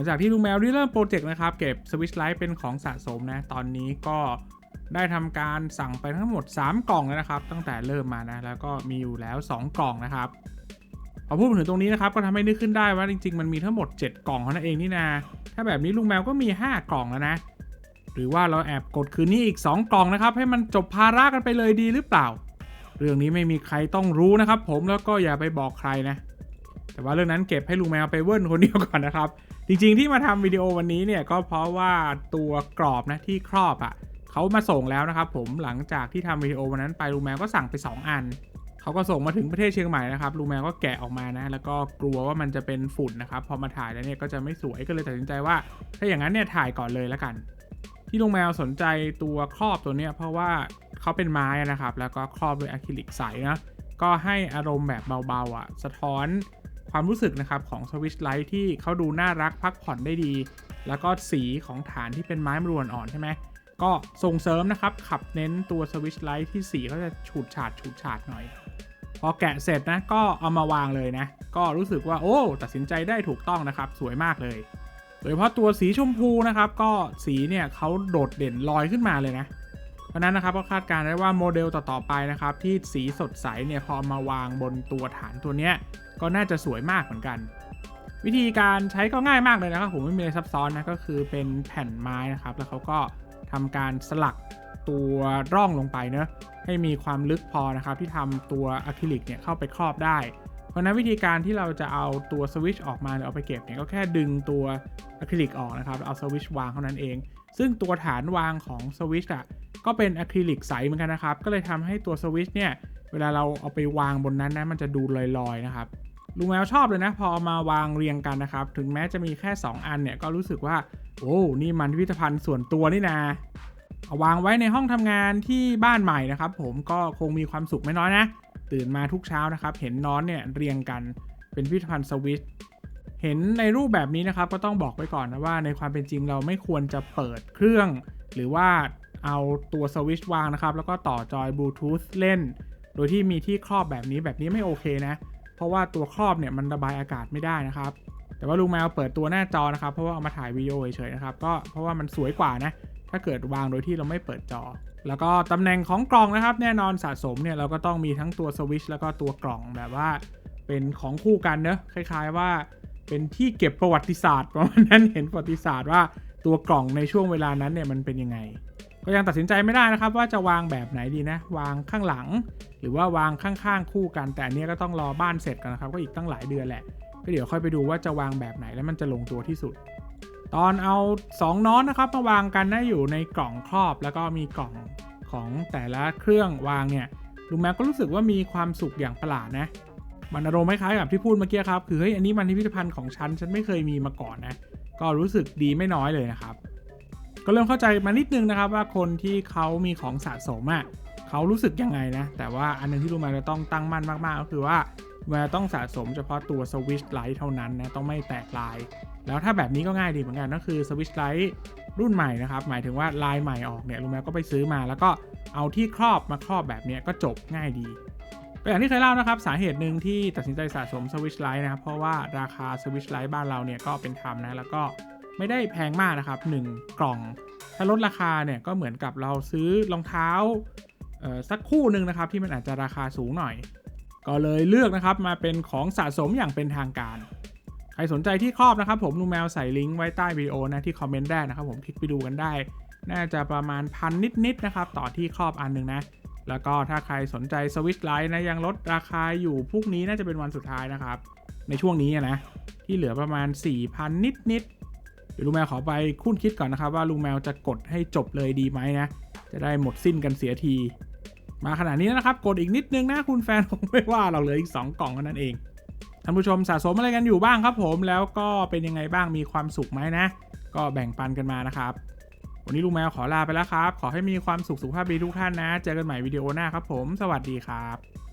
ลังจากที่ลุงแมวได้เริ่มโปรเจกต์นะครับ เก็บสวิชไลท์เป็นของสะสมนะ ตอนนี้ก็ได้ทำการสั่งไปทั้งหมด 3 กล่องแล้วนะครับ ตั้งแต่เริ่มมานะ แล้วก็มีอยู่แล้ว 2 กล่องนะครับพอพูดถึงตรงนี้นะครับ ก็ทำให้นึกขึ้นได้ว่าจริง ๆ มันมีทั้งหมด 7 กล่องเท่านั้นเองนี่นาถ้าแบบนี้ลุงแมวก็มี 5 กล่องแล้วนะ หรือว่าเราแอบกดคืนนี้อีก 2 กล่องนะครับ ให้มันจบภาระกันไปเลยดีหรือเปล่า เรื่องนี้ไม่มีใครต้องรู้นะครับ ผมแล้วก็อย่าไปบอกใครนะ แต่ว่าเรื่องนั้นเก็บให้ลุงแมวไปเวิร์นคนเดียวก่อนนะครับ จริงๆที่มาทำวิดีโอวันนี้เนี่ยก็เพราะว่าตัวกรอบนะที่ครอบอะ่ะเขามาส่งแล้วนะครับผมหลังจากที่ทำวิดีโอวันนั้นไปลุงแมวก็สั่งไป 2 อันเขาก็ส่งมาถึงประเทศเชียงใหม่นะครับลุงแมวก็แกะออกมานะ แล้วก็กลัวว่ามันจะเป็นฝุ่นนะครับพอมาถ่ายแล้วเนี่ยก็จะไม่สวยก็เลยตัดสินใจว่า ถ้าอย่างนั้นเนี่ยถ่ายก่อนเลยแล้วกัน ที่ลุงแมวสนใจตัวครอบตัวเนี้ยเพราะว่าเขาเป็นไม้นะครับ แล้วก็ครอบด้วยอะคริลิกใสนะก็ให้อารมณ์แบบเบาๆอะ สะท้อน ความรู้สึกนะครับของสวิชไลท์ที่เขาดูน่ารักพักผ่อนได้ดี แล้วก็สีของฐานที่เป็นไม้มรวนอ่อนใช่ไหมก็ส่งเสริมนะครับ ขับเน้นตัวสวิชไลท์ที่สีเขาจะฉูดฉาดฉูดฉาดหน่อย พอแกะเสร็จนะก็เอามาวางเลยนะ ก็รู้สึกว่าโอ้ตัดสินใจได้ถูกต้องนะครับ สวยมากเลยโดยเฉพาะตัวสีชมพูนะครับ ก็สีเนี่ยเขาโดดเด่นลอยขึ้นมาเลยนะ เพราะนั้นนะครับก็คาดการณ์ได้ว่าโมเดลต่อๆไปนะครับที่สีสดใสเนี่ยพอมาวางบนตัวฐานตัวเนี้ยก็น่าจะสวยมากเหมือนกัน วิธีการใช้ก็ง่ายมากเลยนะครับผมไม่มีอะไรซับซ้อนนะก็คือเป็นแผ่นไม้นะครับแล้วเขาก็ทำการสลักตัวร่องลงไปเนอะให้มีความลึกพอนะครับที่ทำตัวอะคริลิกเนี่ยเข้าไปครอบได้ เพราะนั้นวิธีการที่เราจะเอาตัวสวิตช์ออกมาหรือเอาไปเก็บเนี่ยก็แค่ดึงตัวอะคริลิกออกนะครับเอาสวิตช์วางเท่านั้นเอง ซึ่งตัวฐานวางของสวิตช์อะก็เป็นอะคริลิกใสเหมือนกันนะครับ ก็เลยทำให้ตัวสวิตช์เนี่ยเวลาเราเอาไปวางบนนั้นนะมันจะดูลอยๆนะครับลุงแมวชอบเลยนะพอเอามาวางเรียงกันนะครับ ถึงแม้จะมีแค่ 2 อันเนี่ยก็รู้สึกว่า โอ้นี่มันพิพิธภัณฑ์ส่วนตัวนี่นาเอาวางไว้ในห้องทำงานที่บ้านใหม่นะครับ ผมก็คงมีความสุขไม่น้อยนะ ตื่นมาทุกเช้านะครับ เห็นน้อนเนี่ยเรียงกันเป็นพิพิธภัณฑ์สวิตช์เห็นในรูปแบบนี้นะครับก็ต้องบอกไว้ก่อนนะว่าในความเป็นจริงเราไม่ควรจะเปิดเครื่อง หรือว่าเอาตัวสวิตช์วางนะครับ แล้วก็ต่อจอยบลูทูธเล่น โดยที่มีที่ครอบแบบนี้แบบนี้ไม่โอเคนะ เพราะว่าตัวครอบเนี่ยมันระบายอากาศไม่ได้นะครับ แต่ว่าลุงแมวเปิดตัวหน้าจอนะครับ เพราะว่าเอามาถ่ายวีดีโอเฉยๆนะครับก็เพราะว่ามันสวยกว่านะ ถ้าเกิดวางโดยที่เราไม่เปิดจอ แล้วก็ตำแหน่งของกล่องนะครับ แน่นอนสะสมเนี่ยเราก็ต้องมีทั้งตัวสวิชแล้วก็ตัวกล่องแบบว่า เป็นของคู่กันเนอะคล้าย ๆว่า เป็นที่เก็บประวัติศาสตร์ประมาณนั้นเห็นประวัติศาสตร์ว่าตัวกล่องในช่วงเวลานั้นเนี่ยมันเป็นยังไง ก็ยังตัดสินใจไม่ได้นะครับ ว่าจะวางแบบไหนดีนะ วางข้างหลัง หรือว่าวางข้างๆคู่กัน แต่อันนี้ก็ต้องรอบ้านเสร็จกันนะครับ ก็อีกตั้งหลายเดือนแหละก็เดี๋ยวค่อยไปดูว่าจะวางแบบไหนแล้วมันจะลงตัวที่สุด ตอนเอา 2น้อนนะครับมาวางกันได้อยู่ในกล่องครอบแล้วก็มีกล่องของแต่ละเครื่องวางเนี่ยลุงแม็กก็รู้สึกว่ามีความสุขอย่างประหลาดนะ มันอารมณ์คล้ายๆกับที่พูดเมื่อกี้ครับ คือเฮ้ยอันนี้มันพิพิธภัณฑ์ของฉัน ฉันไม่เคยมีมาก่อนนะ ก็รู้สึกดีไม่น้อยเลยนะครับ ก็เริ่มเข้าใจมานิดนึงนะครับว่าคนที่เขามีของสะสมอะเขารู้สึกยังไงนะ แต่ว่าอันนึงที่ลุงแมวจะต้องตั้งมั่นมากๆ ก็คือว่า แมวต้องสะสมเฉพาะตัวสวิชไลท์เท่านั้นนะต้องไม่แตกลาย แล้วถ้าแบบนี้ก็ง่ายดีเหมือนกันก็คือสวิชไลท์รุ่นใหม่นะครับ หมายถึงว่าลายใหม่ออกเนี่ยลุงแมวก็ไปซื้อมา แล้วก็เอาที่ครอบมาครอบแบบนี้ก็จบง่ายดีก็อย่างที่เคยเล่านะครับ สาเหตุหนึ่งที่ตัดสินใจสะสมสวิชไลท์นะครับ เพราะว่าราคาสวิชไลท์บ้านเราเนี่ยก็เป็นธรรมนะแล้วก็ไม่ได้แพงมากนะครับ 1 กล่อง ถ้าลดราคาเนี่ยก็เหมือนกับเราซื้อรองเท้าสักคู่หนึ่งนะครับที่มันอาจจะราคาสูงหน่อย ก็เลยเลือกนะครับมาเป็นของสะสมอย่างเป็นทางการ ใครสนใจที่ครอบนะครับ ผมลุงแมวใส่ลิงก์ไว้ใต้วิดีโอนะที่คอมเมนต์ได้นะครับ ผมคลิกไปดูกันได้ น่าจะประมาณพันนิดๆนะครับ ต่อที่ครอบอันหนึ่งนะ แล้วก็ถ้าใครสนใจสวิตช์ไลท์นะยังลดราคาอยู่พรุ่งนี้น่าจะเป็นวันสุดท้ายนะครับ ในช่วงนี้นะที่เหลือประมาณ 4,000 นิดๆเดี๋ยวลุงแมวขอไปคุ้นคิดก่อนนะครับว่าลุงแมวจะกดให้จบเลยดีไหมนะจะได้หมดสิ้นกันเสียที มาขนาดนี้นะครับ กดอีกนิดนึงนะคุณแฟนผมไม่ว่าเราเหลืออีก 2 กล่องเท่านั้นเองท่านผู้ชมสะสมอะไรกันอยู่บ้างครับ ผมแล้วก็เป็นยังไงบ้างมีความสุขไหมนะ ก็แบ่งปันกันมานะครับวันนี้ลุงแมวขอลาไปแล้วครับ ขอให้มีความสุขสุขภาพดีทุกท่านนะ เจอกันใหม่วิดีโอหน้าครับผม สวัสดีครับ